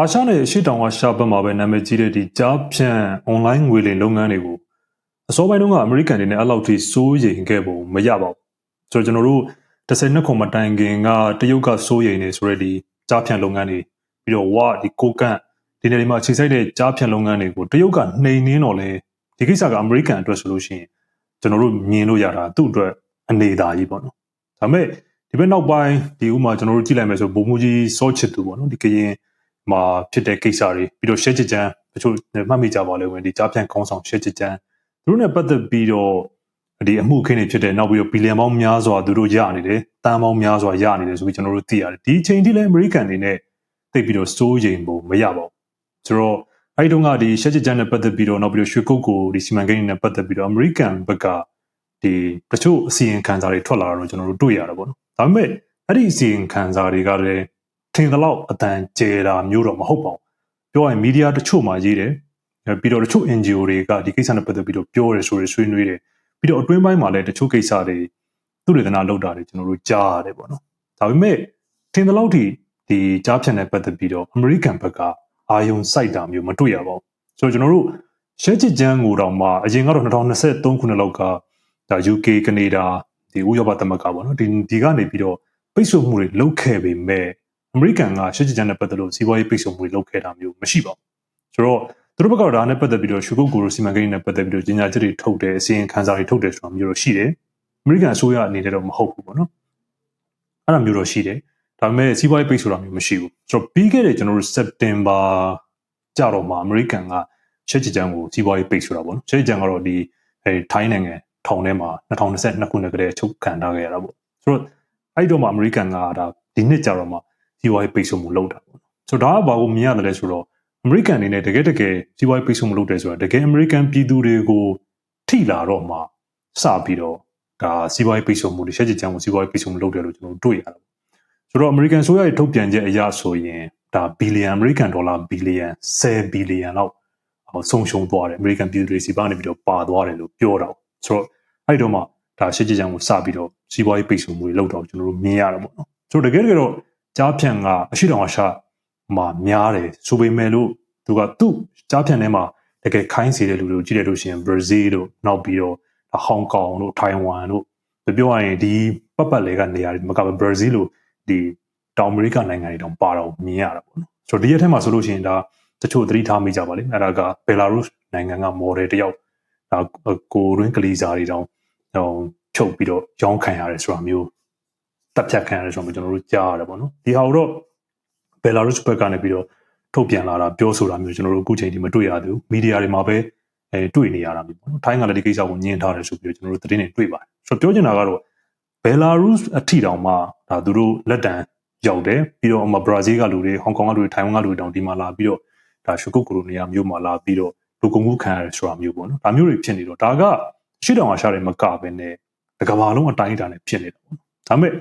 အာရှနဲ့ရှေ့တောင်အာရှဘက်မှာပဲနာမည်ကြီးတဲ့ဒီကြားဖြန့် online ငွေလိမ်လုပ်ငန်းတွေကိုအစောပိုင်းတုန်းကအမေရိကန်တွေနဲ့အဲ့လောက်ထိစိုးရိမ်ခဲ့ပုံမရပါဘူးဆိုတော့ကျွန်တော်တို့12ခုမတိုင်ခင်ကတရုတ်ကစိုးရိမ်နေဆိုတဲ့ဒီကြားဖြန့်လုပ်ငန်းတွေပြီးတော့ဝါဒီကိုကန့်ဒီနေရာမှာအခြေစိုက်တဲ့ကြားဖြန့်လုပ်ငန်းတွေကိုတရုတ်ကနှိမ်နှင်းတော့လဲဒီကိစ္စကအမေရိကန်အတွက်ဆိုလို့ရှိရင်ကျွန်တော်တို့မြင်လို့ရတာသူ့အတွက်အနေသာကြီးပေါ့နော်ဒါပေမဲ့ဒီဘက်နောက်ပိုင်းဒီဥမာကျွန်တော်တို့ကြည့်လိုက်မယ်ဆိုဘုံမူကြီးစောချစ်သူပေါ့နော်ဒီကရင် မှာဖြစ်တဲ့ကိစ္စတွေပြီးတော့ရှဲချစ်ချမ်းတချို့မှတ်မိကြပါလိမ့်မယ်ဒီကြားဖြန့်ခေါင်းဆောင်ရှဲချစ်ချမ်းသူတို့နဲ့ပတ်သက်ပြီးတော့ဒီအမှုခင်းတွေဖြစ်တဲ့နောက်ပြီးတော့ဘီလီယံပေါင်းများစွာသူတို့ရနေတယ်တန်ပေါင်းများစွာရနေတယ်ဆိုပြီးကျွန်တော်တို့သိရတယ်ဒီအချိန်ထိလည်းအမေရိကန်တွေနဲ့သိပြီးတော့စိုးရိမ်ဖို့မရပါဘူးဆိုတော့အဲ့ဒီတော့ကဒီရှက်ချစ်ချမ်းနဲ့ပတ်သက်ပြီးတော့နောက်ပြီးတော့ရွှေကုတ်ကိုဒီစီမံကိန်းနဲ့ပတ်သက်ပြီးတော့အမေရိကန်ဘက်ကဒီတချို့အစီရင်ခံစာတွေထွက်လာတော့ကျွန်တော်တို့တွေ့ရတာပေါ့နော်ဒါပေမဲ့အဲ့ဒီအစီရင်ခံစာတွေကလည်း ထင်သလောက်အတန်ကျဲတာမျိုးတော့မဟုတ်ပါဘူးပြောရရင်မီဒီယာတချို့မှာရေးတယ်ပြီးတော့တချို့ NGO တွေကဒီကိစ္စနဲ့ပတ်သက်ပြီးတော့ပြောရဲဆိုရဆွေးနွေးတယ်ပြီးတော့အတွင်းပိုင်းမှာလည်းတချို့ကိစ္စတွေသူတွေကနာလောက်တာတွေကျွန်တော်တို့ကြားရတယ်ပေါ့နော်ဒါပေမဲ့ထင်သလောက်ထိဒီကြားဖြတ်နဲ့ပတ်သက်ပြီးတော့အမေရိကန်ဘက်ကအာယုံစိုက်တာမျိုးမတွေ့ရပါဘူးဆိုတော့ကျွန်တော်တို့ရှဲချစ်ချမ်းကိုတော့မှအရင်ကတော့2023ခုနှစ်လောက်ကဒါ UK ကနေဒါဒီဥရောပသမဂ္ဂပေါ့နော်ဒီဒီကနေပြီးတော့ပိတ်ဆို့မှုတွေလုပ်ခဲ့ပေမဲ့ အမေရိကန်ကရှစ်ချချန်နဲ့ပတ်သက်လို့စီးပွားရေးပိတ်ဆို့မှုတွေလုပ်ခဲ့တာမျိုးမရှိပါဘူးဆိုတော့သူတို့ဘက်ကတော့ဒါနဲ့ပတ်သက်ပြီးတော့ရှုကုတ်ကိုလိုစီမံကိန်းနဲ့ပတ်သက်ပြီးတော့ကြီးညာချက်တွေထုတ်တယ်အစီရင်ခံစာတွေထုတ်တယ်ဆိုတာမျိုးတော့ရှိတယ်အမေရိကန်အစိုးရအနေနဲ့တော့မဟုတ်ဘူးပေါ့နော်အဲ့လိုမျိုးတော့ရှိတယ်ဒါပေမဲ့စီးပွားရေးပိတ်ဆိုတာမျိုးမရှိဘူးဆိုတော့ပြီးခဲ့တဲ့ကျွန်တော်တို့စက်တင်ဘာကြတော့မှအမေရိကန်ကချက်ချချန်ကိုစီးပွားရေးပိတ်ဆိုတာပေါ့နော်ချက်ချချန်ကတော့ဒီအဲထိုင်းနိုင်ငံထောင်ထဲမှာ2022ခုနှစ်ကတည်းကချုပ်ခံထားခဲ့ရတာပေါ့ဆိုတော့အဲ့တော့မှအမေရိကန်ကဒါဒီနှစ်ကြတော့မှ စီးပွားရေးပိတ်ဆို့မှုလုပ်တာပေါ့ဆိုတော့ဒါကဘာကိုမြင်ရတယ်လဲဆိုတော့အမေရိကန်အနေနဲ့တကယ်တကယ်စီးပွားရေးပိတ်ဆို့မှုလုပ်တယ်ဆိုတာတကယ်အမေရိကန်ပြည်သူတွေကိုထိလာတော့မှစပြီးတော့ဒါစီးပွားရေးပိတ်ဆို့မှုတွေရှက်ကြကြံမှုစီးပွားရေးပိတ်ဆို့မှုလုပ်တယ်လို့ကျွန်တော်တို့တွေ့ရတယ်ဆိုတော့အမေရိကန်ဆိုရရဲ့ထုတ်ပြန်ချက်အရဆိုရင်ဒါဘီလီယံအမေရိကန်ဒေါ်လာဘီလီယံ10ဘီလီယံလောက်ဆုံးရှုံးသွားတယ်အမေရိကန်ပြည်သူတွေစီကနေပြီးတော့ပါသွားတယ်လို့ပြောတာဆိုတော့အဲ့တော့မှဒါရှစ်ကြကြံကိုစပြီးတော့စီးပွားရေးပိတ်ဆို့မှုတွေလုပ်တော့ကျွန်တော်တို့မြင်ရတာပေါ့နော်ဆိုတော့တကယ်တကယ်တော့ ကြားဖြန့်ကအရှိတောင်အရှာမှာများတယ်ဆိုပေမဲ့လို့သူကသူ့ကြားဖြန့်ထဲမှာတကယ်ခိုင်းစေတဲ့လူတွေကိုကြည့်ရလို့ရှိရင်ဘရာဇီးတို့နောက်ပြီးတော့ဟောင်ကောင်တို့ထိုင်ဝမ်တို့ပြောရရင်ဒီပတ်ပတ်လေကနေရာမကဘရာဇီးလို့ဒီတောင်အမေရိကနိုင်ငံတွေတောင်ပါတော့မြင်ရတာပေါ့နော်ဆိုတော့ဒီရက်ထဲမှာဆိုလို့ရှိရင်ဒါတချို့သတိထားမိကြပါလိမ့်အဲ့ဒါကဘယ်လာရုစ်နိုင်ငံကမော်ဒယ်တယောက်ဒါကိုရင်းကလေးစားတွေတောင်ဟိုဖြုတ်ပြီးတော့ရောင်းခံရတယ်ဆိုတာမျိုး တပ်ဖြတ်ခံရတယ်ဆိုတော့ကျွန်တော်တို့ကြားရတယ်ပေါ့နော်ဒီဟာတော့ဘယ်လာရုစ်ဘက်ကနေပြီးတော့ထုတ်ပြန်လာတာပြောဆိုတာမျိုးကျွန်တော်တို့အခုချိန်ဒီမတွေ့ရသေးဘူးမီဒီယာတွေမှာပဲအဲတွေ့နေရတာမျိုးပေါ့နော်ထိုင်းကလည်းဒီကိစ္စကိုညှင်းထားတယ်ဆိုပြီးတော့ကျွန်တော်တို့သတင်းတွေတွေ့ပါတယ်ဆိုတော့ပြောချင်တာကတော့ဘယ်လာရုစ်အထီတောင်မှဒါသူတို့လက်တံရောက်တယ်ပြီးတော့အမဘရာဇီးကလူတွေဟောင်ကောင်ကလူတွေထိုင်ဝမ်ကလူတွေတောင်ဒီမှာလာပြီးတော့ဒါရှုကုတ်ကိုလိုနေရာမျိုးမှာလာပြီးတော့လူကုန်မှုခံရတယ်ဆိုတာမျိုးပေါ့နော်ဒါမျိုးတွေဖြစ်နေတော့ဒါကရှေ့တောင်အာရှတွေမကဘဲနဲ့တကဘာလုံးအတိုင်းအတာနဲ့ဖြစ်နေတာပေါ့နော်ဒါပေမဲ့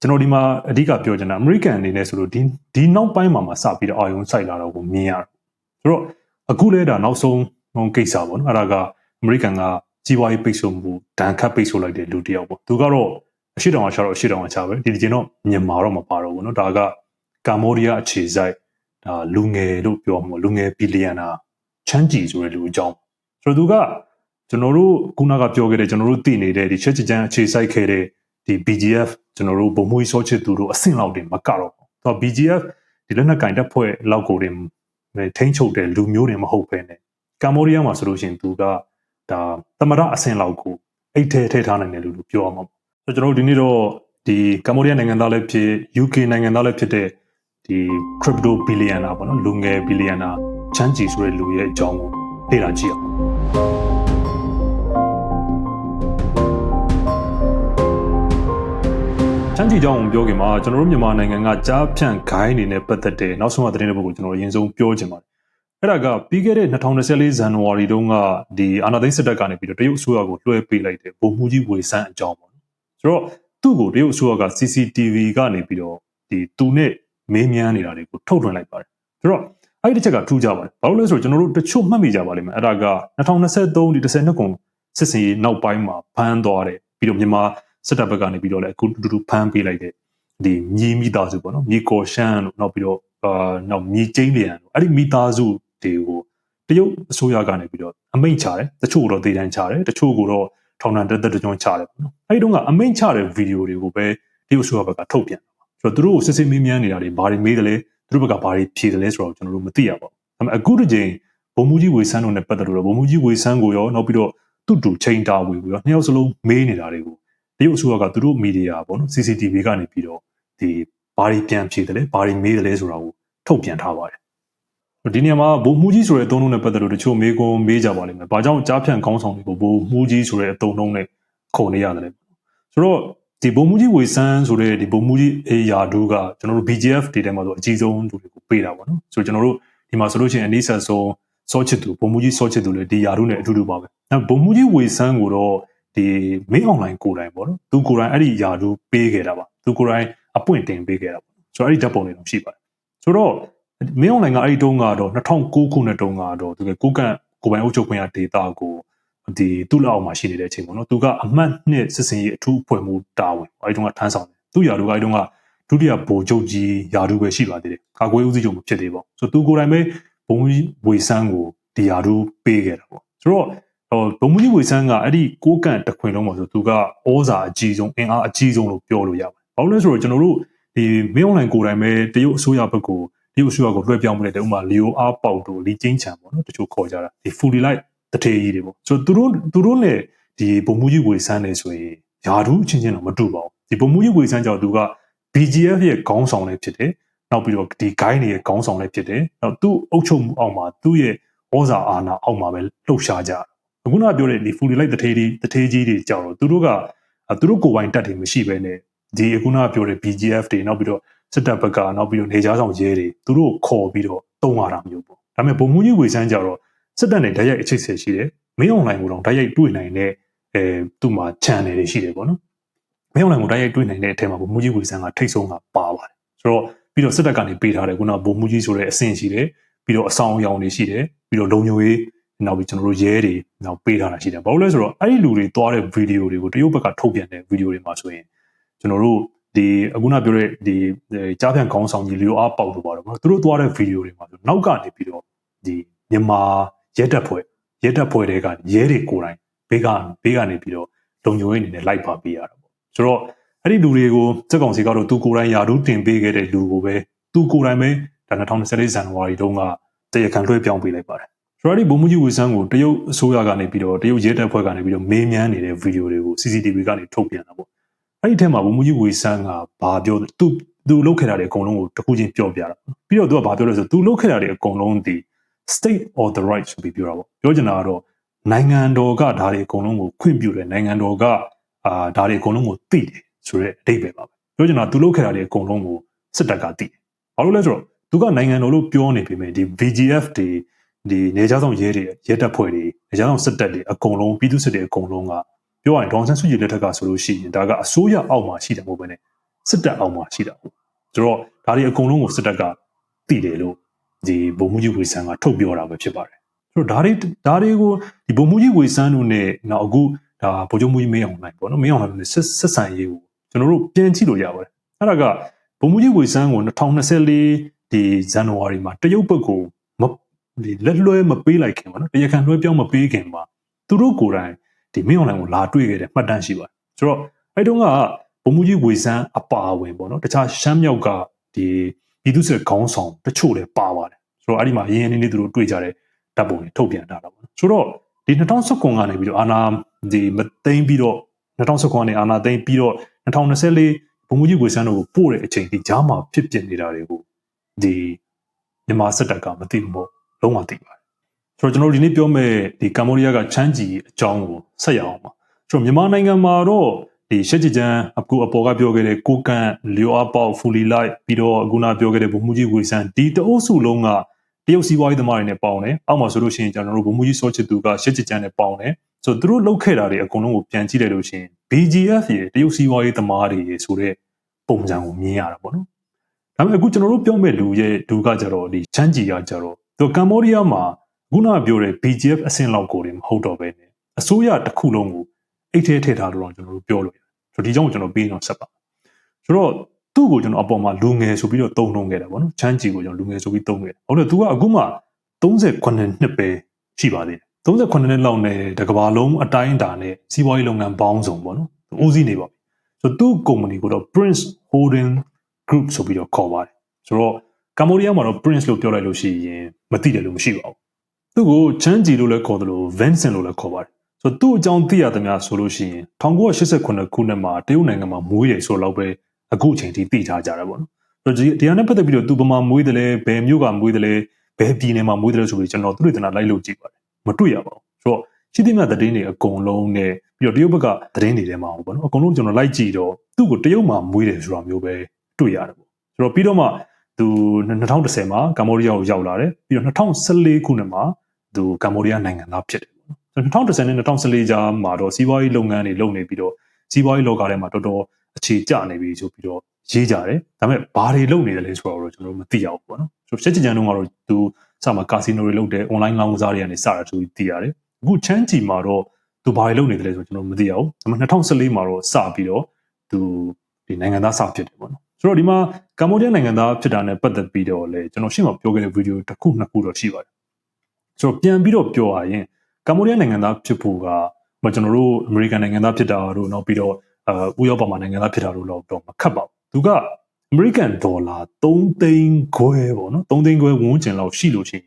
ကျွန်တော်ဒီမှာအဓိကပြောချင်တာအမေရိကန်အနေနဲ့ဆိုလို့ဒီဒီနောက်ပိုင်းမှာမှစပြီးတော့အာယုံစိုက်လာတော့ကိုမြင်ရတယ်ဆိုတော့အခုလဲဒါနောက်ဆုံးကိစ္စပေါ့နော်အဲ့ဒါကအမေရိကန်ကကြီးပွားရေးပိတ်ဆို့မှုဒဏ်ခတ်ပိတ်ဆို့လိုက်တဲ့လူတစ်ယောက်ပေါ့သူကတော့အရှိတောင်အချာတော့အရှိတောင်အချာပဲဒီဒီကျင်တော့မြန်မာတော့မပါတော့ဘူးเนาะဒါကကမ္ဘောဒီးယားအခြေစိုက်ဒါလူငယ်လို့ပြောမှာလူငယ်ဘီလီယံနာချမ်းကြီးဆိုတဲ့လူအကြောင်းဆိုတော့သူကကျွန်တော်တို့ခုနကပြောခဲ့တဲ့ကျွန်တော်တို့သိနေတဲ့ဒီချက်ချချမ်းအခြေစိုက်ခဲ့တဲ့ဒီ BGF ကျွန်တော်တို့ဗမိုးစောချစ်သူတို့အဆင့်လောက်တင်မကတော့ဘူး။တော့ BGF ဒီလက်နက်ကင်တပ်ဖွဲ့လောက်ကိုတင်ထိန်းချုပ်တဲ့လူမျိုးတွေမဟုတ်ဘဲနဲ့ကမ္ဘောဒီးယားမှာဆိုလို့ရှိရင်သူကဒါသမရအဆင့်လောက်ကိုအိတ်ထဲထည့်ထားနိုင်တယ်လို့ပြောရမှာပေါ့။ဆိုတော့ကျွန်တော်တို့ဒီနေ့တော့ဒီကမ္ဘောဒီးယားနိုင်ငံသားလည်းဖြစ် UK နိုင်ငံသားလည်းဖြစ်တဲ့ဒီ crypto billionaire ပေါ့နော်လူငယ် billionaire ချမ်းကြည်ဆိုတဲ့လူရဲ့အကြောင်းကိုလေ့လာကြည့်အောင်။ မ်းကြည်ကြောင်းကိုပြောခင်မှာကျွန်တော်တို့မြန်မာနိုင်ငံကကြားဖြန့်ဂိုင်းနေနဲ့ပတ်သက်တဲ့နောက်ဆုံးသတင်းတစ်ပုဒ်ကိုကျွန်တော်အရင်ဆုံးပြောချင်ပါတယ်။အဲ့ဒါကပြီးခဲ့တဲ့2024ဇန်နဝါရီတုန်းကဒီအာနာသိန်းစစ်တပ်ကနေပြီးတော့တရုတ်အစိုးရကိုလွှဲပေးလိုက်တဲ့ဗိုလ်မှူးကြီးဝေဆန်းအကြောင်းပေါ့နော်။ဆိုတော့သူ့ကိုတရုတ်အစိုးရက CCTV ကနေပြီးတော့ဒီသူနဲ့မေးမြန်းနေတာတွေကိုထုတ်လွှင့်လိုက်ပါတယ်။ဆိုတော့အဲ့ဒီတစ်ချက်ကထူးကြပါတယ်။ဘာလို့လဲဆိုတော့ကျွန်တော်တို့တချို့မှတ်မိကြပါလိမ့်မယ်။အဲ့ဒါက2023ဒီ12ခုစစ်စင်ရေးနောက်ပိုင်းမှာဖမ်းသွားတယ်ပြီးတော့မြန်မာ စစ်တပ်ဘက်ကနေပြီးတော့လည်းအခုတူတူဖမ်းပေးလိုက်တဲ့ဒီမြေမိသားစုပေါ့နော်မြေကော်ရှမ်းလို့နောက်ပြီးတော့အာနောက်မြေကျင်းပြန်အဲ့ဒီမိသားစုတွေကိုတရုတ်အစိုးရကနေပြီးတော့အမိန့်ချတယ်တချို့ကတော့ဒေတန်းချတယ်တချို့ကတော့ထောင်ဒဏ်တက်တက်ကြွချတယ်ပေါ့နော်အဲ့ဒီတော့ကအမိန့်ချတဲ့ဗီဒီယိုတွေကိုပဲတရုတ်အစိုးရဘက်ကထုတ်ပြန်ဆိုတော့သူတို့ကိုစစ်စစ်မေးမြန်းနေတာတွေဘာတွေမေးတယ်လဲသူတို့ဘက်ကဘာတွေဖြေတယ်လဲဆိုတော့ကျွန်တော်တို့မသိရပါဘူးဒါပေမဲ့အခုတစ်ချိန်ဘုံမူကြီးဝေဆန်းတို့နဲ့ပတ်သက်လို့ဘုံမူကြီးဝေဆန်းကိုရောနောက်ပြီးတော့သူ့တူချိန်တာဝေကိုရောနှစ်ယောက်စလုံးမေးနေတာတွေကို တရုတ်အစိုးရကသူတို့မီဒီယာပေါ့နော် CCTV ကနေပြီးတော့ဒီဘာတွေပြန်ဖြေတယ်လဲဘာတွေမေးတယ်လဲဆိုတာကိုထုတ်ပြန်ထားပါတယ်ဒီနေရာမှာဘိုးမူကြီးဆိုတဲ့အသုံးအနှုန်းနဲ့ပတ်သက်လို့တချို့မေးခွန်းမေးကြပါလိမ့်မယ်။ဘာကြောင့်ကြားဖြန့်ကောင်းဆောင်တွေကိုဘိုးမူကြီးဆိုတဲ့အသုံးအနှုန်းနဲ့ခေါ်နေရတယ်လဲ။ဆိုတော့ဒီဘုံမူကြီးဝေဆန်းဆိုတဲ့ဒီဘုံမူကြီးအေယာဒူးကကျွန်တော်တို့ BGF တွေထဲမှာဆိုအကြီးဆုံးသူတွေကိုပေးတာပေါ့နော်။ဆိုတော့ကျွန်တော်တို့ဒီမှာဆိုလို့ရှိရင်အနည်းဆက်ဆုံးစောချစ်သူဘုံမူကြီးစောချစ်သူလည်းဒီယာဒူးနဲ့အတူတူပါပဲ။နောက်ဘုံမူကြီးဝေဆန်းကိုတော့ ဒီမင်းအွန်လိုင်းကိုယ်တိုင်ပေါ့နော်။သူကိုယ်တိုင်အဲ့ဒီယာဒူးပေးခဲ့တာပါ။သူကိုယ်တိုင်အပွင့်တင်ပေးခဲ့တာပေါ့။ဆိုတော့အဲ့ဒီဓာတ်ပုံတွေတော့ရှိပါတယ်။ဆိုတော့မင်းအွန်လိုင်းကအဲ့ဒီတုန်းကတော့2009ခုနှစ်တုန်းကတော့သူကကိုကန့်ကိုပိုင်အုပ်ချုပ်ခွင့်ရဒေတာကိုဒီသူ့လက်အောက်မှာရှိနေတဲ့အချိန်ပေါ့နော်သူကအမှတ်နှစ်စစ်စင်ရေးအထူးအဖွဲ့မှုတာဝန်အဲဒီတုန်းကထမ်းဆောင်တယ်သူ့ယာတို့ကအဲဒီတုန်းကဒုတိယဗိုလ်ချုပ်ကြီးယာတို့ပဲရှိပါသေးတယ်ကာကွယ်ဦးစီးချုပ်မဖြစ်သေးပါဘူးဆိုတော့သူကိုယ်တိုင်ပဲဘုံဝေဆန်းကိုဒီယာတို့ပေးခဲ့တာပေါ့ဆိုတော့ ဟိုဘုံမကြီးဝေဆန်းကအဲ့ဒီကိုကန့်တခွင်လုံးမှာဆိုသူကဩဇာအကြီးဆုံးအင်အားအကြီးဆုံးလို့ပြောလို့ရပါတယ်ဘာလို့လဲဆိုတော့ကျွန်တော်တို့ဒီမင်းအွန်လိုင်းကိုယ်တိုင်ပဲတရုတ်အစိုးရဘက်ကိုတရုတ်အစိုးရကိုလွှဲပြောင်းမှုတဲ့ဥမာလီယိုအားပေါက်တို့လီကျင်းချံပေါ့နော်တချို့ခေါ်ကြတာဒီဖူလီလိုက်တထေးကြီးတွေပေါ့ဆိုတော့သူတို့သူတို့နဲ့ဒီဘုံမူကြီးဝေဆန်းနေဆိုရင်ယာဒူးအချင်းချင်းတော့မတူပါဘူးဒီဘုံမူကြီးဝေဆန်းကြောင့်သူက BGF ရဲ့ခေါင်းဆောင်လည်းဖြစ်တယ်နောက်ပြီးတော့ဒီ gain တွေရဲ့ခေါင်းဆောင်လည်းဖြစ်တယ်နောက်သူ့အုပ်ချုပ်မှုအောက်မှာသူ့ရဲ့ဩဇာအာဏာအောက်မှာပဲလှုပ်ရှားကြတယ်အ ခုနကပြောတဲ့ဒီဖူလီလိုက်တထေးကြီးတထေးကြီးတွေကြောင့်တော့သူတို့ကသူတို့ကိုယ်ပိုင်တက်တွေမရှိဘဲနဲ့ဒီအခုနကပြောတဲ့ BGF တွေနောက်ပြီးတော့စစ်တပ်ဘက်ကနောက်ပြီးတော့နေကြားဆောင်ရဲတွေသူတို့ခေါ်ပြီးတော့တုံးရတာမျိုးပေါ့ဒါပေမဲ့ဘုံမူကြီးဝေဆန်းကြတော့စစ်တပ်နဲ့ဓာတ်ရိုက်အချိတ်ဆက်ရှိတယ်မင်းအွန်လိုင်းကိုတော့ဓာတ်ရိုက်တွေ့နိုင်တဲ့အဲသူ့မှာ channel တွေရှိတယ်ပေါ့နော်မင်းအွန်လိုင်းကိုဓာတ်ရိုက်တွေ့နိုင်တဲ့အထက်မှာဘုံမူကြီးဝေဆန်းကထိတ်ဆုံးကပါပါတယ်ဆိုတော့ပြီးတော့စစ်တပ်ကနေပေးထားတယ်ခုနဘုံမူကြီးဆိုတဲ့အဆင့်ရှိတယ်ပြီးတော့အဆောင်အယောင်တွေရှိတယ်ပြီးတော့လုံညိုရေး နောက်ပြီးကျွန်တော်တို့ရဲတွေနောက်ပေးထားတာရှိတယ်ဘာလို့လဲဆိုတော့အဲ့ဒီလူတွေသွားတဲ့ဗီဒီယိုတွေကိုတရုတ်ဘက်ကထုတ်ပြန်တဲ့ဗီဒီယိုတွေမှာဆိုရင်ကျွန်တော်တို့ဒီအခုနပြောတဲ့ဒီကြားပြန်ခေါင်းဆောင်ကြီးလီယိုအားပေါက်လို့ပါတော့သူတို့သွားတဲ့ဗီဒီယိုတွေမှာဆိုနောက်ကနေပြီးတော့ဒီမြန်မာရဲတပ်ဖွဲ့ရဲတပ်ဖွဲ့တွေကရဲတွေကိုယ်တိုင်ဘေးကဘေးကနေပြီးတော့လုံခြုံရေးအနေနဲ့လိုက်ပါပေးရတာပေါ့ဆိုတော့အဲ့ဒီလူတွေကိုစက်ကောင်စီကတော့သူကိုယ်တိုင်ယာဒူးတင်ပေးခဲ့တဲ့လူကိုပဲသူကိုယ်တိုင်ပဲဒါ2024ဇန်နဝါရီတုန်းကတရားခံလွှဲပြောင်းပေးလိုက်ပါတယ် ဆိုတော့ဒီဘုံမကြီးဝေဆန်းကိုတရုတ်အစိုးရကနေပြီးတော့တရုတ်ရဲတပ်ဖွဲ့ကနေပြီးတော့မေးမြန်းနေတဲ့ဗီဒီယိုတွေကို CCTV ကနေထုတ်ပြန်တာပေါ့အဲ့ဒီထဲမှာဘုံမကြီးဝေဆန်းကဘာပြောသူသူလုတ်ခဲ့တာတွေအကုန်လုံးကိုတခုချင်းပြောပြတာပြီးတော့သူကဘာပြောလဲဆိုသူလုတ်ခဲ့တာတွေအကုန်လုံးဒီ state of the right ဆိုပြီးပြောတာပေါ့ပြောချင်တာကတော့နိုင်ငံတော်ကဒါတွေအကုန်လုံးကိုခွင့်ပြုတယ်နိုင်ငံတော်ကအာဒါတွေအကုန်လုံးကိုသိတယ်ဆိုတဲ့အဓိပ္ပာယ်ပါပဲပြောချင်တာသူလုတ်ခဲ့တာတွေအကုန်လုံးကိုစစ်တပ်ကသိတယ်ဘာလို့လဲဆိုတော့သူကနိုင်ငံတော်လို့ပြောနေပေမဲ့ဒီ VGF တွေ ဒီနေကြားဆောင်ရဲတွေရဲတပ်ဖွဲ့တွေနေကြားဆောင်စစ်တပ်တွေအကုန်လုံးပြည်သူစစ်တွေအကုန်လုံးကပြောရရင်ဒေါန်ဆန်းစုကြည်လက်ထက်ကဆိုလို့ရှိရင်ဒါကအစိုးရအောက်မှာရှိတယ်မဟုတ်ဘဲနဲ့စစ်တပ်အောက်မှာရှိတာပေါ့ဆိုတော့ဒါတွေအကုန်လုံးကိုစစ်တပ်ကသိတယ်လို့ဒီဘုံမှုကြီးဝေဆန်းကထုတ်ပြောတာပဲဖြစ်ပါတယ်ဆိုတော့ဒါတွေဒါတွေကိုဒီဘုံမှုကြီးဝေဆန်းတို့နဲ့နောက်အခုဒါဗိုလ်ချုပ်မှုကြီးမင်းအောင်နိုင်ပေါ့နော်မင်းအောင်နိုင်နဲ့ဆက်ဆက်ဆံရေးကိုကျွန်တော်တို့ပြန်ကြည့်လို့ရပါတယ်အဲ့ဒါကဘုံမှုကြီးဝေဆန်းကို2024ဒီဇန်နဝါရီမှာတရုတ်ဘက်ကိုမ ဒီလက်လွှဲမပေးလိုက်ခင်ပါနော်တရားခံလွှဲပြောင်းမပေးခင်ပါသူတို့ကိုယ်တိုင်ဒီမင်းအောင်နိုင်ကိုလာတွေ့ခဲ့တဲ့မှတ်တမ်းရှိပါတယ်ဆိုတော့အဲ့တုန်းကဘုံမှုကြီးဝေဆန်းအပါအဝင်ပေါ့နော်တခြားရှမ်းမြောက်ကဒီပြည်သူ့စစ်ခေါင်းဆောင်တချို့လည်းပါပါတယ်ဆိုတော့အဲ့ဒီမှာရင်းရင်းနှီးနှီးသူတို့တွေ့ကြတဲ့ဓာတ်ပုံတွေထုတ်ပြန်ထားတာပေါ့ဆိုတော့ဒီ2019ကနေပြီးတော့အာနာဒီမသိမ်းပြီးတော့2019ကနေအာနာသိမ်းပြီးတော့2024ဘုံမူကြီးဝေဆန်းတို့ကိုပို့တဲ့အချိန်ဒီကြားမှာဖြစ်ပျက်နေတာတွေကိုဒီမြန်မာစစ်တပ်ကမသိဘူးပေါ့ လုံးဝသိပါတယ်ဆိုတော့ကျွန်တော်ဒီနေ့ပြောမဲ့ဒီကမ္ဘောဒီးယားကချမ်းကြီးအကြောင်းကိုဆက်ရအောင်ပါဆိုတော့မြန်မာနိုင်ငံမှာတော့ဒီရှက်ချီချန်အခုအပေါ်ကပြောခဲ့တဲ့ကိုကန်လျောအပေါက်ဖူလီလိုက်ပြီးတော့အခုနပြောခဲ့တဲ့ဘုံမူကြီးဝေဆန်ဒီတအုပ်စုလုံးကတရုတ်စီးပွားရေးသမားတွေနဲ့ပေါင်းတယ်အောက်မှာဆိုလို့ရှိရင်ကျွန်တော်တို့ဘုံမူကြီးစောချစ်သူကရှက်ချီချန်နဲ့ပေါင်းတယ်ဆိုတော့သူတို့လှုပ်ခဲ့တာတွေအကုန်လုံးကိုပြန်ကြည့်လိုက်လို့ရှိရင် BGF ရေတရုတ်စီးပွားရေးသမားတွေရေဆိုတဲ့ပုံစံကိုမြင်ရတာပေါ့နော်ဒါပေမဲ့အခုကျွန်တော်တို့ပြောမဲ့လူရဲ့ဒူကကြတော့ဒီချမ်းကြီးကကြတော့ သူကမ္ဘောဒီးယားမှာခုနပြောတဲ့ BGF အဆင့်လောက်ကိုတွေမဟုတ်တော့ပဲねအစိုးရတစ်ခုလုံးကိုအိတ်ထဲထည့်ထားလို့တော့ကျွန်တော်တို့ပြောလို့ရတယ်ဆိုဒီကြောင့်ကျွန်တော်ပြီးတော့ဆက်ပါဆိုတော့သူ့ကိုကျွန်တော်အပေါ်မှာလူငယ်ဆိုပြီးတော့တုံ့နှုံခဲ့တာပေါ့နော်ချမ်းကြီးကိုကျွန်တော်လူငယ်ဆိုပြီးတုံ့ခဲ့တယ်ဟုတ်တယ်သူကအခုမှ38နှစ်ပဲရှိပါသေးတယ်38နှစ်လောက်နဲ့တကဘာလုံးအတိုင်းအတာနဲ့စီးပွားရေးလုပ်ငန်းပေါင်းစုံပေါ့နော်ဦးစီးနေပါပြီဆိုတော့သူ့ကုမ္ပဏီကိုတော့ Prince Holding Group ဆိုပြီးတော့ခေါ်ပါတယ်ဆိုတော့ ကမ္ဘောဒီးယားမှာတော့ Prince လို့ပြောလိုက်လို့ရှိရင်မသိတယ်လို့မရှိပါဘူးသူ့ကိုချမ်းဂျီလို့လည်းခေါ်တယ်လို့ Vincent လို့လည်းခေါ်ပါတယ်ဆိုတော့သူ့အကြောင်းသိရသမျှဆိုလို့ရှိရင်1989ခုနှစ်မှာတရုတ်နိုင်ငံမှာမွေးရဆိုတော့ပဲအခုအချိန်ထိသိထားကြတာပေါ့နော်ဆိုတော့ဒီဟာနဲ့ပတ်သက်ပြီးတော့သူပမာမွေးတယ်လဲဘယ်မြို့ကမွေးတယ်လဲဘယ်ပြည်နယ်မှာမွေးတယ်လဲဆိုပြီးကျွန်တော်သူတွေတနာလိုက်လို့ကြည့်ပါတယ်မတွေ့ရပါဘူးဆိုတော့ရှိသမျှသတင်းတွေအကုန်လုံးနဲ့ပြီးတော့တရုတ်ဘက်ကသတင်းတွေထဲမှာပေါ့နော်အကုန်လုံးကျွန်တော်လိုက်ကြည့်တော့သူ့ကိုတရုတ်မှာမွေးတယ်ဆိုတာမျိုးပဲတွေ့ရတယ်ပေါ့ဆိုတော့ပြီးတော့မှ သူ2010မှာကမ္ဘောဒီးယားကိုရောက်လာတယ်ပြီးတော့2014ခုနှစ်မှာသူကမ္ဘောဒီးယားနိုင်ငံသားဖြစ်တယ်ပေါ့နော်2010နဲ့2014ကြားမှာတော့စီးပွားရေးလုပ်ငန်းတွေလုပ်နေပြီးတော့စီးပွားရေးလောကထဲမှာတော်တော်အခြေကျနေပြီဆိုပြီးတော့ရေးကြတယ်ဒါပေမဲ့ဘာတွေလုပ်နေတယ်လဲဆိုတော့ကျွန်တော်တို့မသိရဘူးပေါ့နော်ဆိုတော့ချက်ချင်ချန်တုန်းကတော့သူစမှာကာစီနိုတွေလုပ်တယ် online လောင်းကစားတွေကနေစတာဆိုပြီးသိရတယ်အခုချမ်းချီမှာတော့သူဘာတွေလုပ်နေတယ်လဲဆိုတော့ကျွန်တော်မသိရဘူးဒါပေမဲ့2014မှာတော့စပြီးတော့သူဒီနိုင်ငံသားစဖြစ်တယ်ပေါ့နော် ဆိုတော့ဒီမှာကမ္ဘောဒီးယားနိုင်ငံသားဖြစ်တာနဲ့ပတ်သက်ပြီးတော့လေကျွန်တော်ရှင်းမပြောခဲ့တဲ့ဗီဒီယိုတစ်ခုနှစ်ခုတော့ရှိပါတယ်ဆိုတော့ပြန်ပြီးတော့ပြောရရင်ကမ္ဘောဒီးယားနိုင်ငံသားဖြစ်ဖို့ကကျွန်တော်တို့အမေရိကန်နိုင်ငံသားဖြစ်တာတို့နောက်ပြီးတော့အဲဥရောပမှာနိုင်ငံသားဖြစ်တာတို့တော့မခတ်ပါဘူးသူကအမေရိကန်ဒေါ်လာ3သိန်းခွဲပေါ့နော်3သိန်းခွဲဝန်းကျင်လောက်ရှိလို့ရှိရင်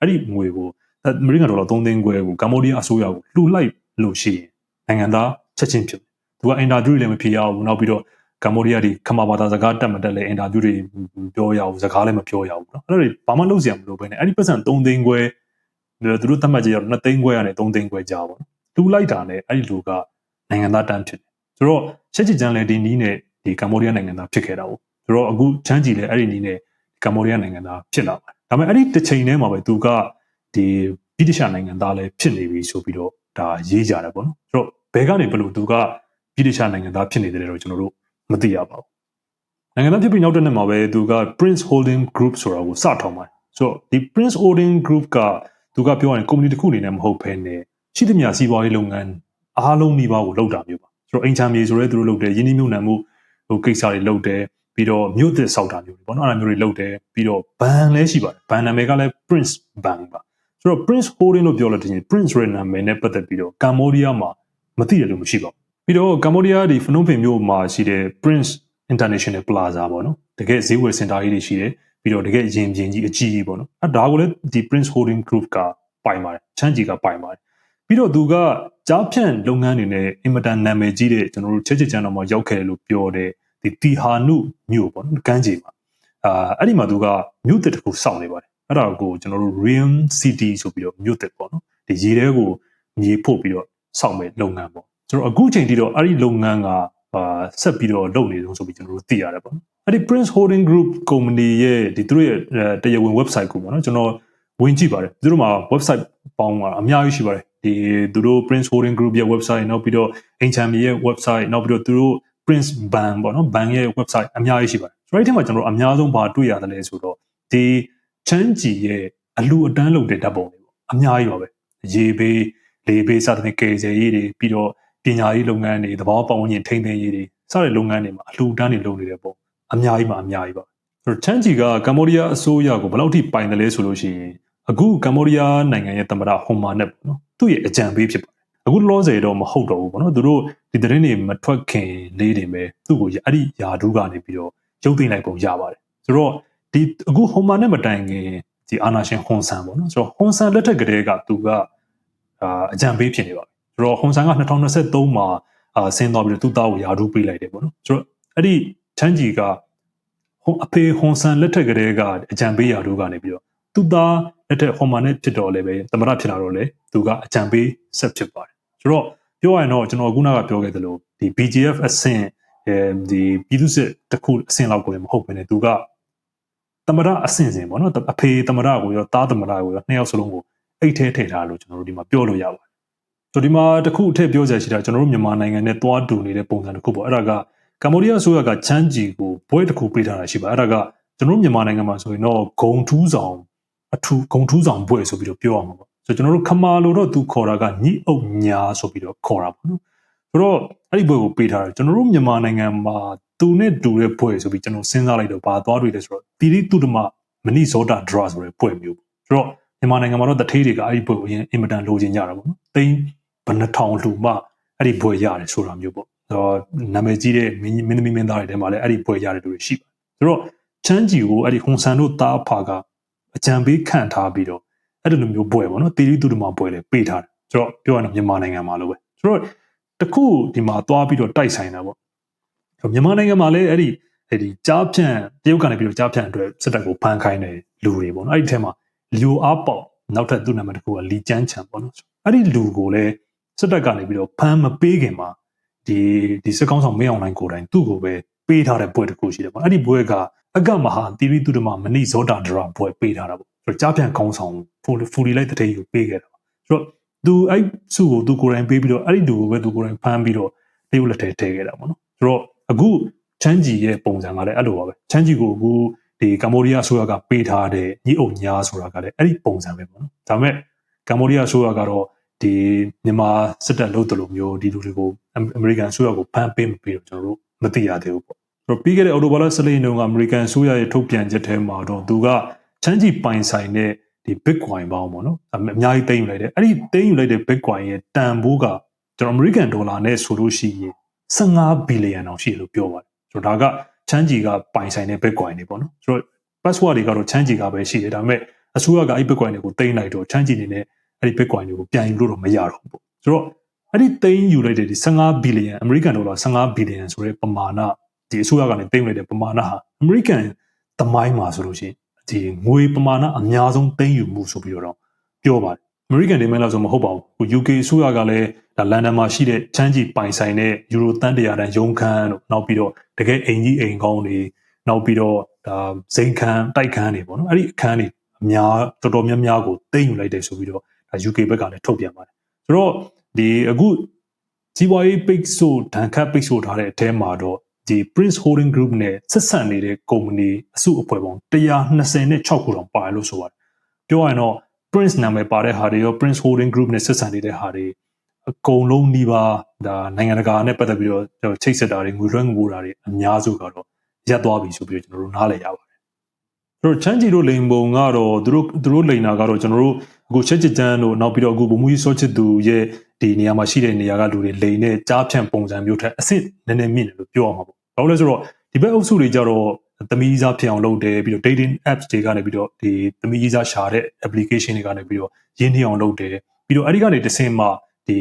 အဲ့ဒီငွေကိုအမေရိကန်ဒေါ်လာ3သိန်းခွဲကိုကမ္ဘောဒီးယားအစိုးရကိုလှူလိုက်လို့ရှိရင်နိုင်ငံသားချက်ချင်းဖြစ်သူကအင်တာဗျူးတွေလည်းမဖြေရဘူးနောက်ပြီးတော့ ကမ္ဘောဒီးယားဒီခမာဘာသာစကားတက်မတက်လဲအင်တာဗျူးတွေပြောရအောင်စကားလည်းမပြောရအောင်နော်အဲ့ဒါတွေဘာမှလုပ်စရာမလိုဘဲနဲ့အဲ့ဒီပတ်စံ3သိန်းခွဲသူတို့သတ်မှတ်ချက်ရတော့2သိန်းခွဲကနေ3သိန်းခွဲကြာပါတော့တူလိုက်တာနဲ့အဲ့ဒီလူကနိုင်ငံသားတန်းဖြစ်တယ်ဆိုတော့ချက်ချစ်ချန်လည်းဒီနီးနဲ့ဒီကမ္ဘောဒီးယားနိုင်ငံသားဖြစ်ခဲ့တာပေါ့ဆိုတော့အခုချမ်းကြည်လည်းအဲ့ဒီနီးနဲ့ကမ္ဘောဒီးယားနိုင်ငံသားဖြစ်လာပါတယ်ဒါပေမဲ့အဲ့ဒီတစ်ချိန်တည်းမှာပဲသူကဒီဗြိတိရှနိုင်ငံသားလည်းဖြစ်နေပြီဆိုပြီးတော့ဒါရေးကြတယ်ပေါ့နော်ဆိုတော့ဘဲကနေဘလို့သူကဗြိတိရှနိုင်ငံသားဖြစ်နေတယ်လို့ကျွန်တော်တို့ မသိရပါဘူးနိုင်ငံသားဖြစ်ပြီးနောက်တစ်နှစ်မှာပဲသူက Prince Holding Group ဆိုတာကိုစထောင်ပါတယ်ဆိုတော့ဒီ Prince Holding Group ကသူကပြောရရင်ကုမ္ပဏီတစ်ခုအနေနဲ့မဟုတ်ဘဲနဲ့ရှိသမျှစီးပွားရေးလုပ်ငန်းအားလုံးဒီပါကိုလုပ်တာမျိုးပါဆိုတော့အိမ်ချမ်းမြေဆိုရဲသူတို့လုပ်တယ်ယင်းနှိမ့်မြုပ်နှံမှုဟိုကိစ္စတွေလုပ်တယ်ပြီးတော့မြို့သစ်စောက်တာမျိုးတွေပေါ့နော်အဲ့ဒါမျိုးတွေလုပ်တယ်ပြီးတော့ဘန်လည်းရှိပါတယ်ဘန်နာမည်ကလည်း Prince Bang ပါဆိုတော့ Prince Holding လို့ပြောလို့တင်ရင် Prince ရဲ့နာမည်နဲ့ပတ်သက်ပြီးတော့ကမ္ဘောဒီးယားမှာမသိရလို့မရှိပါဘူး ပြီးတော့ကမ္ဘောဒီးယားဒီဖနုံပင်မြို့မှာရှိတဲ့ Prince International Plaza ပေါ့နော်တကယ်ဈေးဝယ်စင်တာကြီးတွေရှိတယ်ပြီးတော့တကယ်ရင်ပြင်ကြီးအကြီးကြီးပေါ့နော်အဲဒါကိုလည်းဒီ Prince Holding Group ကပိုင်ပါတယ်ချမ်းကြီးကပိုင်ပါတယ်ပြီးတော့သူကကြားဖြန့်လုပ်ငန်းတွေနဲ့အင်မတန်နာမည်ကြီးတဲ့ကျွန်တော်တို့ချက်ချစ်ချန်တော်မှာရောက်ခဲ့တယ်လို့ပြောတဲ့ဒီတီဟာနုမြို့ပေါ့နော်ကမ်းခြေမှာအာအဲ့ဒီမှာသူကမြို့တစ်ခုစောင့်နေပါတယ်အဲ့ဒါကိုကျွန်တော်တို့ Rim City ဆိုပြီးတော့မြို့တစ်ပေါ့နော်ဒီရေထဲကိုမြေဖို့ပြီးတော့စောင့်မဲ့လုပ်ငန်းပေါ့ ကျွန်တော်အခုချိန်ထိတော့အဲ့ဒီလုပ်ငန်းကအာဆက်ပြီးတော့လုပ်နေဆုံးဆိုပြီးကျွန်တော်တို့သိရတယ်ပေါ့နော်အဲ့ဒီ Prince Holding Group company ရဲ့ဒီသူတို့ရဲ့တရားဝင် website ကိုပေါ့နော်ကျွန်တော်ဝင်ကြည့်ပါတယ်သူတို့မှာ website ပေါင်းအများကြီးရှိပါတယ်ဒီသူတို့ Prince Holding Group ရဲ့ website နောက်ပြီးတော့ Enchami ရဲ့ website နောက်ပြီးတော့သူတို့ Prince Ban ပေါ့နော် Ban ရဲ့ website အများကြီးရှိပါတယ်ဆိုတော့အဲ့ဒီမှာကျွန်တော်အများဆုံးဘာတွေ့ရတယ်လဲဆိုတော့ဒီချမ်းကြည်ရဲ့အလူအတန်းလုပ်တဲ့ဓာတ်ပုံတွေပေါ့အများကြီးပါပဲရေဘေးလေဘေးစသဖြင့်ကယ်ဆယ်ရေးတွေပြီးတော့ ပညာရေးလုပ်ငန်းတွေသဘောပေါက်ဝင်ထိန်းသိမ်းရေးတွေစတဲ့လုပ်ငန်းတွေမှာအလူအတန်းတွေလုပ်နေတဲ့ပုံအများကြီးမှအများကြီးပါဆိုတော့ချမ်းကြည်ကကမ္ဘောဒီးယားအစိုးရကိုဘယ်လောက်ထိပိုင်တယ်လဲဆိုလို့ရှိရင်အခုကမ္ဘောဒီးယားနိုင်ငံရဲ့သမ္မတဟွန်မာနက်ပေါ့နော်သူ့ရဲ့အကြံပေးဖြစ်ပါတယ်အခုလောဆယ်တော့မဟုတ်တော့ဘူးပေါ့နော်သူတို့ဒီသတင်းတွေမထွက်ခင်လေးတွေပဲသူ့ကိုအဲ့ဒီယာဒူးကနေပြီးတော့ရုပ်သိမ်းလိုက်ပုံရပါတယ်ဆိုတော့ဒီအခုဟွန်မာနဲ့မတိုင်ခင်ဒီအာနာရှင်ဟွန်ဆန်ပေါ့နော်ဆိုတော့ဟွန်ဆန်လက်ထက်ကတည်းကသူကအာအကြံပေးဖြစ်နေပါပြီ ဆိုတော့ဟွန်ဆန်က2023မှာအာဆင်းသွားပြီးတော့သူ့သားကိုယာဒူးပေးလိုက်တယ်ပေါ့နော်ဆိုတော့အဲ့ဒီချမ်းကြီးကဟွန်အဖေဟွန်ဆန်လက်ထက်ကတည်းကအကြံပေးယာဒူးကနေပြီးတော့သူ့သားလက်ထက်ဟွန်မာနဲ့ဖြစ်တော့လည်းပဲသမရဖြစ်လာတော့လေသူကအကြံပေးဆက်ဖြစ်ပါတယ်ဆိုတော့ပြောရရင်တော့ကျွန်တော်ခုနကပြောခဲ့သလိုဒီ BGF အဆင့်အဲဒီပြည်သူစစ်တစ်ခုအဆင့်လောက်ကိုမဟုတ်ဘဲနဲ့သူကသမရအဆင့်စင်ပေါ့နော်အဖေသမရကိုရောသားသမရကိုရောနှစ်ယောက်စလုံးကိုအိတ်ထဲထည့်ထားလို့ကျွန်တော်တို့ဒီမှာပြောလို့ရပါတယ် ဆိုဒီမှာတခုအထည့်ပြောကြရှိတာကျွန်တော်တို့မြန်မာနိုင်ငံနဲ့တွားတူနေတဲ့ပုံစံတစ်ခုပေါ့အဲ့ဒါကကမ္ဘောဒီးယားအစိုးရကချမ်းကြီးကိုဘွဲတစ်ခုပေးထားတာရှိပါအဲ့ဒါကကျွန်တော်တို့မြန်မာနိုင်ငံမှာဆိုရင်တော့ဂုံထူးဆောင်အထူးဂုံထူးဆောင်ဘွဲဆိုပြီးတော့ပြောအောင်ပေါ့ဆိုကျွန်တော်တို့ခမာလို့တော့သူခေါ်တာကညိအုပ်ညာဆိုပြီးတော့ခေါ်တာပေါ့နော်ဆိုတော့အဲ့ဒီဘွဲကိုပေးထားတယ်ကျွန်တော်တို့မြန်မာနိုင်ငံမှာသူနဲ့တူတဲ့ဘွဲဆိုပြီးကျွန်တော်စဉ်းစားလိုက်တော့ဘာသွားတွေ့လဲဆိုတော့တီရီတုတမမနိဇောတာဒရာဆိုတဲ့ဘွဲမျိုးဆိုတော့မြန်မာနိုင်ငံမှာတော့တထေးတွေကအဲ့ဒီဘွဲကိုအရင်အင်မတန်လိုချင်ကြတာပေါ့နော်တိန်း ဘယ်နှထောင်လှူမှအဲ့ဒီဘွဲရတယ်ဆိုတာမျိုးပေါ့ဆိုတော့နာမည်ကြီးတဲ့မင်းသမီးမင်းသားတွေထဲမှာလည်းအဲ့ဒီဘွဲရတယ်လူတွေရှိပါတယ်ဆိုတော့ချမ်းကြီးကိုအဲ့ဒီဟွန်ဆန်တို့တားဖာကအကြံပေးခန့်ထားပြီးတော့အဲ့ဒီလိုမျိုးဘွဲပေါ့နော်တီရီတုတမဘွဲလည်းပေးထားတယ်ဆိုတော့ပြောရရင်မြန်မာနိုင်ငံမှာလို့ပဲဆိုတော့တခုဒီမှာသွားပြီးတော့တိုက်ဆိုင်တာပေါ့မြန်မာနိုင်ငံမှာလည်းအဲ့ဒီအဲ့ဒီကြားဖြန့်တရုတ်ကနေပြီးတော့ကြားဖြန့်အတွက်စစ်တပ်ကိုဖမ်းခိုင်းတယ်လူတွေပေါ့နော်အဲ့ဒီထဲမှာလူအားပေါက်နောက်ထပ်သူ့နာမည်တစ်ခုကလီကျန်းချန်ပေါ့နော်အဲ့ဒီလူကိုလည်း စစ်တပ်ကနေပြီးတော့ဖမ်းမပေးခင်မှာဒီဒီစစ်ကောင်းဆောင်မင်းအောင်နိုင်ကိုယ်တိုင်သူ့ကိုပဲပေးထားတဲ့ဘွဲတစ်ခုရှိတယ်ပေါ့အဲ့ဒီဘွဲကအကမဟာတီရီတုဒမမဏိဇောတာဒရာဘွဲပေးထားတာပေါ့ဆိုတော့ကြားဖြန့်ကောင်းဆောင်ဖူဖူလီလိုက်တဲ့တေးကိုပေးခဲ့တာပေါ့ဆိုတော့သူအဲ့စုကိုသူကိုယ်တိုင်ပေးပြီးတော့အဲ့ဒီလူကိုပဲသူကိုယ်တိုင်ဖမ်းပြီးတော့တရုတ်လက်ထဲထည့်ခဲ့တာပေါ့နော်ဆိုတော့အခုချမ်းကြီးရဲ့ပုံစံကလည်းအဲ့လိုပါပဲချမ်းကြီးကိုအခုဒီကမ္ဘောဒီးယားဆိုရကပေးထားတဲ့ညီအုပ်ညာဆိုတာကလည်းအဲ့ဒီပုံစံပဲပေါ့နော်ဒါပေမဲ့ကမ္ဘောဒီးယားဆိုရကတော့ ဒီမြန်မာစစ်တပ်လို့တလို့မျိုးဒီလူတွေကိုအမေရိကန်ဆိုရကိုဖမ်းပေးမပေးတော့ကျွန်တော်တို့မသိရသေးဘူးပေါ့ဆိုတော့ပြီးခဲ့တဲ့အော်တိုဘာလ14ရက်နေ့ကအမေရိကန်ဆိုရရဲ့ထုတ်ပြန်ချက်ထဲမှာတော့သူကချမ်းကြီးပိုင်ဆိုင်တဲ့ဒီ Bitcoin ပေါင်းပေါ့နော်အများကြီးသိမ်းယူလိုက်တယ်အဲ့ဒီသိမ်းယူလိုက်တဲ့ Bitcoin ရဲ့တန်ဖိုးကကျွန်တော် American Dollar နဲ့ဆိုလို့ရှိရင်15ဘီလီယံအောင်ရှိတယ်လို့ပြောပါတယ်ဆိုတော့ဒါကချမ်းကြီးကပိုင်ဆိုင်တဲ့ Bitcoin တွေပေါ့နော်ဆိုတော့ password တွေကတော့ချမ်းကြီးကပဲရှိတယ်ဒါပေမဲ့အစိုးရကအဲ့ Bitcoin တွေကိုသိမ်းလိုက်တော့ချမ်းကြီးနေနဲ့ အဲ့ဒီ Bitcoin တွေကိုပြန်ယူလို့တော့မရတော့ဘူးပေါ့ဆိုတော့အဲ့ဒီသိမ်းယူလိုက်တဲ့ဒီ15ဘီလီယံ American Dollar 15ဘီလီယံဆိုတဲ့ပမာဏဒီအစိုးရကနေသိမ်းလိုက်တဲ့ပမာဏဟာ American သမိုင်းမှာဆိုလို့ရှိရင်ဒီငွေပမာဏအများဆုံးသိမ်းယူမှုဆိုပြီးတော့ပြောပါတယ် American ဒီမဲလောက်ဆိုမဟုတ်ပါဘူး UK အစိုးရကလည်းဒါလန်ဒန်မှာရှိတဲ့ချမ်းကြီးပိုင်ဆိုင်တဲ့ယူရိုတန်းတရာတန်ရုံးခန်းတို့နောက်ပြီးတော့တကယ်အိမ်ကြီးအိမ်ကောင်းတွေနောက်ပြီးတော့ဒါဇိမ်ခန်းတိုက်ခန်းတွေပေါ့နော်အဲ့ဒီအခန်းတွေအများတော်တော်များများကိုသိမ်းယူလိုက်တယ်ဆိုပြီးတော့ဒါ UK ဘက်ကလည်းထုတ်ပြန်ပါတယ်ဆိုတော့ဒီအခုကြီးပွားရေးပိတ်ဆို့ဒဏ်ခတ်ပိတ်ဆို့ထားတဲ့အထဲမှာတော့ဒီ Prince Holding Group နဲ့ဆက်ဆံနေတဲ့ကုမ္ပဏီအစုအဖွဲ့ပေါင်း126ခုတောင်ပါတယ်လို့ဆိုပါတယ်ပြောရရင်တော့ Prince နာမည်ပါတဲ့ဟာတွေရော Prince Holding Group နဲ့ဆက်ဆံနေတဲ့ဟာတွေအကုန်လုံးဒီပါဒါနိုင်ငံတကာနဲ့ပတ်သက်ပြီးတော့ချိတ်ဆက်တာတွေငွေလွှဲငွေတာတွေအများစုကတော့ရပ်သွားပြီဆိုပြီးတော့ကျွန်တော်တို့နားလည်ရပါတယ်။ဆိုတော့ချမ်းကြီးတို့လိန်ပုံကတော့သူတို့သူတို့လိန်နာကတော့ကျွန်တော်တို့ အခုချက်ချစ်တန်းတို့နောက်ပြီးတော့အခုဘုံမူကြီးစောချစ်သူရဲ့ဒီနေရာမှာရှိတဲ့နေရာကလူတွေလိန်နဲ့ကြားဖြန့်ပုံစံမျိုးထက်အစ်စ်နည်းနည်းမြင့်တယ်လို့ပြောရမှာပေါ့။ဘာလို့လဲဆိုတော့ဒီဘက်အုပ်စုတွေကြတော့သမီးစားဖြစ်အောင်လုပ်တယ်ပြီးတော့ dating apps တွေကနေပြီးတော့ဒီသမီးစားရှာတဲ့ application တွေကနေပြီးတော့ရင်းနှီးအောင်လုပ်တယ်ပြီးတော့အဲ့ဒီကနေတစ်ဆင့်မှဒီ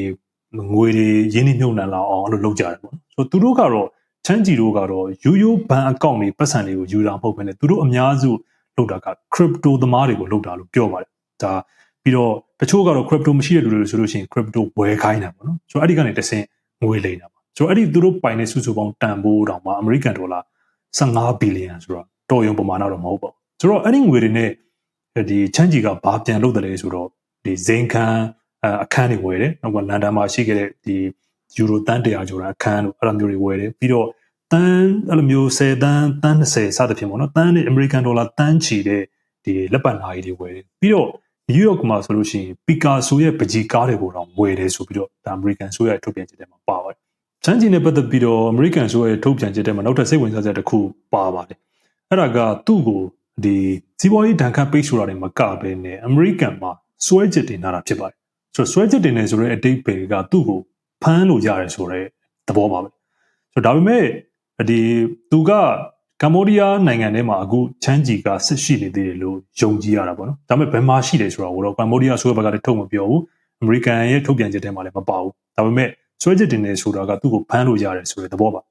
ငွေတွေရင်းနှီးမြှုပ်နှံလာအောင်အဲ့လိုလုပ်ကြတယ်ပေါ့ဆိုတော့သူတို့ကတော့ချမ်းကြီးတို့ကတော့ရိုးရိုးဘဏ်အကောင့်တွေပတ်စံတွေကိုယူတာမဟုတ်ဘဲနဲ့သူတို့အများစုလုပ်တာက crypto သမားတွေကိုလုပ်တာလို့ပြောပါတယ်ဒါ ပြီးတော့တချို့ကတော့ crypto မရှိတဲ့လူတွေဆိုလို့ရှိရင် crypto ဝယ်ခိုင်းတာပေါ့နော်ဆိုတော့အဲ့ဒီကနေတစ်ဆင့်ငွေလိမ်တာပါဆိုတော့အဲ့ဒီသူတို့ပိုင်တဲ့စုစုပေါင်းတန်ဖိုးတောင်မှ American dollar 15ဘီလီယံဆိုတော့တော်ရုံပမာဏတော့မဟုတ်ပါဘူးဆိုတော့အဲ့ဒီငွေတွေနဲ့ဒီချမ်းကြီးကဘာပြန်လုပ်တယ်လဲဆိုတော့ဒီဇိန်ခန်းအခန်းတွေဝယ်တယ်နောက်ကလန်ဒန်မှာရှိခဲ့တဲ့ဒီယူရိုတန်း100ကျော်တာအခန်းတို့အဲ့လိုမျိုးတွေဝယ်တယ်ပြီးတော့တန်းအဲ့လိုမျိုး10တန်းတန်း20စသဖြင့်ပေါ့နော်တန်းနဲ့ American dollar တန်းချီတဲ့ဒီလက်ပတ်နာရီတွေဝယ်တယ်ပြီးတော့ New York မှာဆိုလို့ရှိရင် Picasso ရဲ့ပကြီးကားတွေကိုတော့ဝယ်တယ်ဆိုပြီးတော့ဒါ American ဆိုရဲ့ထုတ်ပြန်ချက်ထဲမှာပါပါတယ်ချမ်းကြီးနဲ့ပတ်သက်ပြီးတော့ American ဆိုရဲ့ထုတ်ပြန်ချက်ထဲမှာနောက်ထပ်စိတ်ဝင်စားစရာတစ်ခုပါပါတယ်အဲ့ဒါကသူ့ကိုဒီစီးပွားရေးဒဏ်ခတ်ပိတ်ဆိုတာတွေမကဘဲနဲ့ American မှာစွဲချက်တင်လာတာဖြစ်ပါတယ်ဆိုတော့စွဲချက်တင်နေဆိုတဲ့အတိတ်ပဲကသူ့ကိုဖမ်းလို့ရတယ်ဆိုတဲ့သဘောပါပဲဆိုတော့ဒါပေမဲ့ဒီသူက ကမ္ဘောဒီးယားနိုင်ငံထဲမှာအခုချမ်းကြီးကဆက်ရှိနေသေးတယ်လို့ယုံကြည်ရတာပေါ့နော်ဒါပေမဲ့ဘယ်မှာရှိတယ်ဆိုတော့တော့ကမ္ဘောဒီးယားဆိုဘက်ကလည်းထုတ်မပြောဘူးအမေရိကန်ရဲ့ထုတ်ပြန်ချက်ထဲမှာလည်းမပါဘူးဒါပေမဲ့စွဲချက်တင်နေဆိုတာကသူ့ကိုဖမ်းလို့ရတယ်ဆိုတဲ့သဘောပါ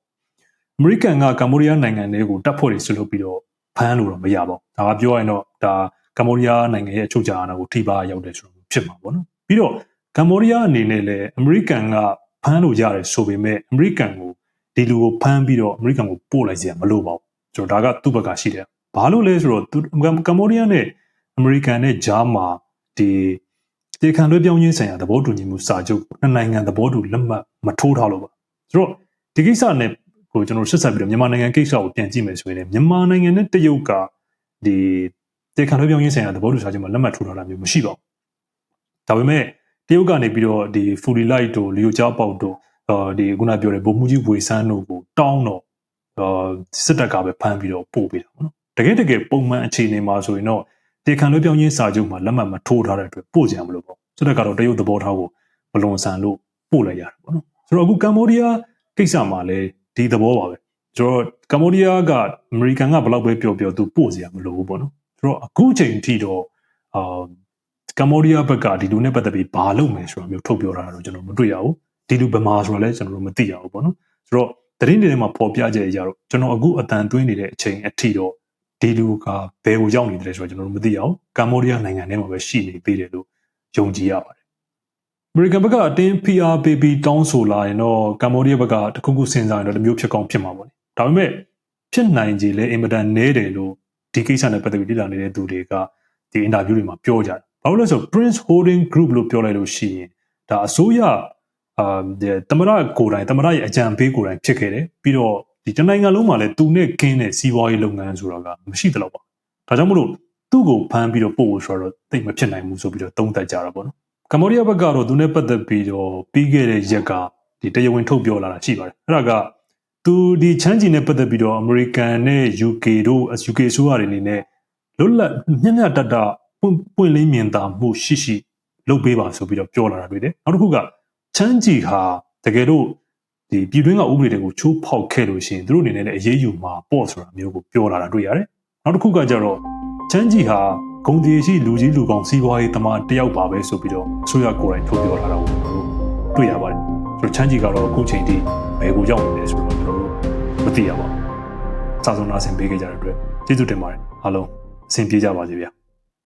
အမေရိကန်ကကမ္ဘောဒီးယားနိုင်ငံတွေကိုတပ်ဖွဲ့တွေဆွလုပ်ပြီးတော့ဖမ်းလို့တော့မရပါဘူးဒါကပြောရရင်တော့ဒါကမ္ဘောဒီးယားနိုင်ငံရဲ့အချုပ်အခြာအာဏာကိုထိပါရောက်တယ်ဆိုတော့ဖြစ်မှာပေါ့နော်ပြီးတော့ကမ္ဘောဒီးယားအနေနဲ့လည်းအမေရိကန်ကဖမ်းလို့ရတယ်ဆိုပေမဲ့အမေရိကန်ကိုဒီလူကိုဖမ်းပြီးတော့အမေရိကန်ကိုပို့လိုက်စရာမလိုပါဘူး ကျွန်တော်ဒါကသူ့ဘက်ကရှိတယ်ဘာလို့လဲဆိုတော့ကမ္ဘောဒီးယားနဲ့အမေရိကန်နဲ့ဂျားမှာဒီတေခံလွှဲပြောင်းခြင်းဆိုင်ရာသဘောတူညီမှုစာချုပ်နှစ်နိုင်ငံသဘောတူလက်မှတ်မထိုးထားလို့ပါဆိုတော့ဒီကိစ္စနဲ့ကိုကျွန်တော်ရှင်းဆက်ပြီးတော့မြန်မာနိုင်ငံကိစ္စကိုပြန်ကြည့်မယ်ဆိုရင်မြန်မာနိုင်ငံနဲ့တရုတ်ကဒီတေခံလွှဲပြောင်းခြင်းဆိုင်ရာသဘောတူစာချုပ်မှာလက်မှတ်ထိုးထားတာမျိုးမရှိပါဘူးဒါပေမဲ့တရုတ်ကနေပြီးတော့ဒီဖူလီလိုက်တို့လီယိုချာပေါက်တို့ဒီခုနပြောတဲ့ဘုံမူကြီးဝေဆန်းတို့ကိုတောင်းတော့အာ စစ်တပ်ကပဲဖမ်းပြီးတော့ပို့ပေးတာပေါ့နော်တကယ်တကယ်ပုံမှန်အခြေအနေမှာဆိုရင်တော့တေခံလွှဲပြောင်းခြင်းစာချုပ်မှာလက်မှတ်မထိုးထားတဲ့အတွက်ပို့ကြရမလို့ပေါ့စစ်တပ်ကတော့တရုတ်သဘောထားကိုဘလွန်ဆန်လို့ပို့လိုက်ရတယ်ပေါ့နော်ဆိုတော့အခုကမ္ဘောဒီးယားကိစ္စမှာလည်းဒီသဘောပါပဲကျွန်တော်ကမ္ဘောဒီးယားကအမေရိကန်ကဘယ်လောက်ပဲပြောပြောသူပို့စရာမလိုဘူးပေါ့နော်ဆိုတော့အခုချိန်ထိတော့အာကမ္ဘောဒီးယားဘက်ကဒီလူနဲ့ပတ်သက်ပြီးဘာလုပ်မယ်ဆိုတာမျိုးထုတ်ပြောတာတော့ကျွန်တော်မတွေ့ရဘူးဒီလူဗမာဆိုတာလည်းကျွန်တော်တို့မသိရဘူးပေါ့နော်ဆိုတော့ သတင်းတွေထဲမှာပေါ်ပြကြရတော့ကျွန်တော်အခုအတန်သွင်းနေတဲ့အချိန်အထိတော့ဒီလူကဘယ်ကိုရောက်နေတယ်ဆိုတော့ကျွန်တော်တို့မသိရဘူးကမ္ဘောဒီးယားနိုင်ငံထဲမှာပဲရှိနေသေးတယ်လို့ယုံကြည်ရပါတယ်အမေရိကန်ဘက်ကအတင်း PR ပေးပြီးတောင်းဆိုလာရင်တော့ကမ္ဘောဒီးယားဘက်ကတခုခုစဉ်းစားရင်တော့တစ်မျိုးဖြစ်ကောင်းဖြစ်မှာပေါ့လေဒါပေမဲ့ဖြစ်နိုင်ကြလေအင်မတန်နဲတယ်လို့ဒီကိစ္စနဲ့ပတ်သက်ပြီးလေ့လာနေတဲ့သူတွေကဒီအင်တာဗျူးတွေမှာပြောကြတယ်ဘာလို့လဲဆိုတော့ Prince Holding Group လို့ပြောလိုက်လို့ရှိရင်ဒါအစိုးရ အာတမရကိုယ်တိုင်တမရရဲ့အကြံပေးကိုယ်တိုင်ဖြစ်ခဲ့တယ်ပြီးတော့ဒီတနိုင်ငံလုံးမှာလည်းသူနဲ့ကင်းတဲ့စီးပွားရေးလုပ်ငန်းဆိုတာကမရှိသလောက်ပါဒါကြောင့်မလို့သူ့ကိုဖမ်းပြီးတော့ပို့ဖို့ဆိုတော့သိမဖြစ်နိုင်ဘူးဆိုပြီးတော့သုံးသပ်ကြတာပေါ့နော်ကမ္ဘောဒီးယားဘက်ကတော့သူနဲ့ပတ်သက်ပြီးတော့ပြီးခဲ့တဲ့ရက်ကဒီတရားဝင်ထုတ်ပြောလာတာရှိပါတယ်အဲ့ဒါကသူဒီချမ်းချီနဲ့ပတ်သက်ပြီးတော့အမေရိကန်နဲ့ UK တို့ UK ဆိုရတွေအနေနဲ့လွတ်လပ်မျက်မျှတတပွင့်ပွင့်လင်းမြင်သာမှုရှိရှိလုပ်ပေးပါဆိုပြီးတော့ပြောလာတာတွေ့တယ်နောက်တစ်ခုက ချမ်းချီဟာတကယ်လို့ဒီပြည်တွင်းကဥပဒေတွေကိုချိုးဖောက်ခဲ့လို့ရှိရင်သူတို့အနေနဲ့လည်းအရေးယူမှာပေါ့ဆိုတာမျိုးကိုပြောလာတာတွေ့ရတယ်နောက်တစ်ခုကကြတော့ချမ်းချီဟာဂုံတီရှိလူကြီးလူကောင်းစီးပွားရေးတမန်တယောက်ပါပဲဆိုပြီးတော့အစိုးရကိုယ်တိုင်ထုတ်ပြောလာတာကိုကျွန်တော်တို့တွေ့ရပါတယ်ဆိုတော့ချမ်းချီကတော့အခုချိန်ထိဘယ်ကိုရောက်နေလဲဆိုတော့ကျွန်တော်တို့မသိရပါဘူးစာဆုံးနာဆင်ပေးကြတဲ့အတွက်ကျေးဇူးတင်ပါတယ်အားလုံးအဆင်ပြေကြပါစေဗျာ